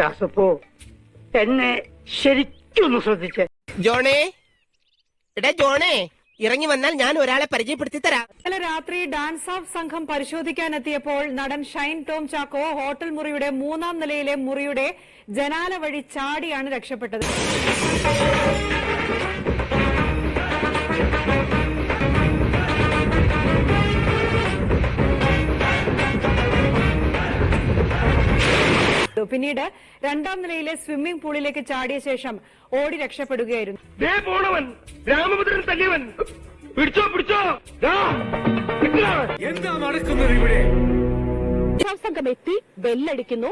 ദാസപ്പോ എന്നെ ശരിക്കൊന്ന് ശ്രദ്ധിച്ചേ. ജോണേ എടാ ജോണേ ഇറങ്ങി വന്നാൽ ഞാൻ ഒരാളെ പരിചയപ്പെടുത്തി തരാം. ഇന്നലെ രാത്രി ഡാൻസ് ഓഫ് സംഘം പരിശോധിക്കാനെത്തിയപ്പോൾ നടൻ ഷൈൻ ടോം ചാക്കോ ഹോട്ടൽ മുറിയുടെ മൂന്നാം നിലയിലെ മുറിയുടെ ജനാല വഴി ചാടിയാണ് രക്ഷപ്പെട്ടത്. പിന്നീട് രണ്ടാം നിലയിലെ സ്വിമ്മിംഗ് പൂളിലേക്ക് ചാടിയ ശേഷം ഓടി രക്ഷപ്പെടുകയായിരുന്നു. ദേ പോണവൻ രാമഭദ്രൻ തല്ലിയവൻ. പിടിച്ചോ പിടിച്ചോ. ദാ, നിക്കടാ. രക്ഷാ സംഘം എത്തി ബെല്ലടിക്കുന്നു.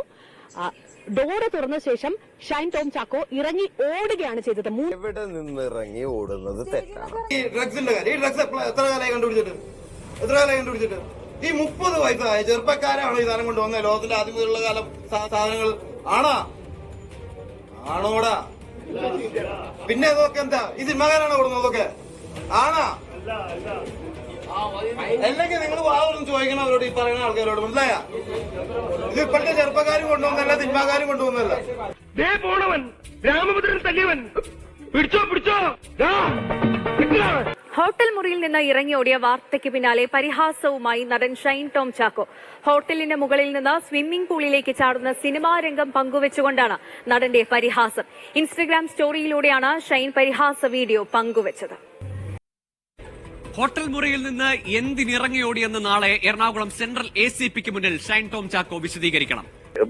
ഡോറ് തുറന്ന ശേഷം ഷൈൻ ടോം ചാക്കോ ഇറങ്ങി ഓടുകയാണ് ചെയ്തത്. എവിടെ നിന്ന് ഇറങ്ങി ഓടുന്നത് തെറ്റാണ്. ഈ ഡ്രഗ്സിന്റെ കാര്യം ഈ ഡ്രഗ്സ് എത്ര കാലമായി കണ്ടുപിടിച്ചിട്ട്? എത്ര കാലമായി കണ്ടുപിടിച്ചിട്ട്? ഈ മുപ്പത് വയസ്സായ ചെറുപ്പക്കാരാണോ ഈ സാധനം കൊണ്ടുവന്നത് ലോകത്തിന്റെ ആദ്യം മുതലുള്ള കാലം സാധനങ്ങൾ ആണോ? ആണോടാ? പിന്നെ ഇതൊക്കെ എന്താ? ഈ സിനിമകാരാണോ കൊടുക്കുന്നതൊക്കെ ആണാ? അല്ലെങ്കിൽ നിങ്ങൾ വാവൊന്നും ചോദിക്കണം അവരോട് ഈ പറയുന്ന ആൾക്കാരോട് മനസ്സിലായ? ഇത് ഇപ്പോഴത്തെ ചെറുപ്പക്കാരും കൊണ്ടുവന്നല്ല സിനിമാക്കാരും കൊണ്ടുവന്നല്ല പോണവൻ. രാമഭദ്രൻ തല്ലിയവൻ. പിടിച്ചോ പിടിച്ചോ. ഹോട്ടൽ മുറിയിൽ നിന്ന് ഇറങ്ങിയോടിയ വാർത്തയ്ക്ക് പിന്നാലെ പരിഹാസവുമായി നടൻ ഷൈൻ ടോം ചാക്കോ. ഹോട്ടലിന്റെ മുകളിൽ നിന്ന് സ്വിമ്മിംഗ് പൂളിലേക്ക് ചാടുന്ന സിനിമാ രംഗം പങ്കുവച്ചുകൊണ്ടാണ് നടന്റെ പരിഹാസം. ഇൻസ്റ്റഗ്രാം സ്റ്റോറിയിലൂടെയാണ് ഷൈൻ പരിഹാസ വീഡിയോ പങ്കുവച്ചത്. ഹോട്ടൽ മുറിയിൽ നിന്ന് എന്തിനിറങ്ങിയോടിയെന്ന് നാളെ എറണാകുളം സെൻട്രൽ എ സി പിക്ക് മുന്നിൽ ഷൈൻ ടോം ചാക്കോ വിശദീകരിക്കണം.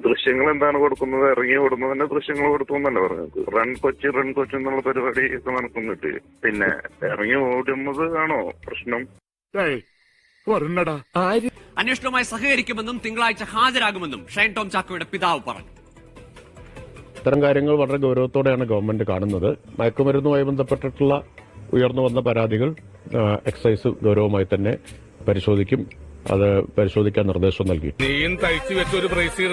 ദൃശ്യങ്ങൾ എന്താണ് കൊടുക്കുന്നത്? ഇറങ്ങി ഓടുന്നത് തന്നെ ദൃശ്യങ്ങൾ കൊടുത്തു എന്നല്ല പറഞ്ഞത് റൺ കൊച്ചി റൺ കൊച്ചി എന്നുള്ള പരിപാടി ഒക്കെ നടക്കുന്നിട്ട് പിന്നെ ഇറങ്ങി ഓടുന്നത് ആണോ പ്രശ്നം? അന്വേഷണവുമായി സഹകരിക്കുമെന്നും തിങ്കളാഴ്ച ഹാജരാകുമെന്നും ഷൈൻ ടോം ചാക്കോയുടെ പിതാവ് പറഞ്ഞു. ഇത്തരം കാര്യങ്ങൾ വളരെ ഗൗരവത്തോടെയാണ് ഗവൺമെന്റ് കാണുന്നത്. മയക്കുമരുന്നുമായി ബന്ധപ്പെട്ടിട്ടുള്ള ഉയർന്നു വന്ന പരാതികൾ എക്സൈസ് ഗൗരവമായി തന്നെ പരിശോധിക്കും. അത് പരിശോധിക്കാൻ നിർദ്ദേശം നൽകി. നീയും തയ്ച്ചു വെച്ച ഒരു ബ്രേസീർ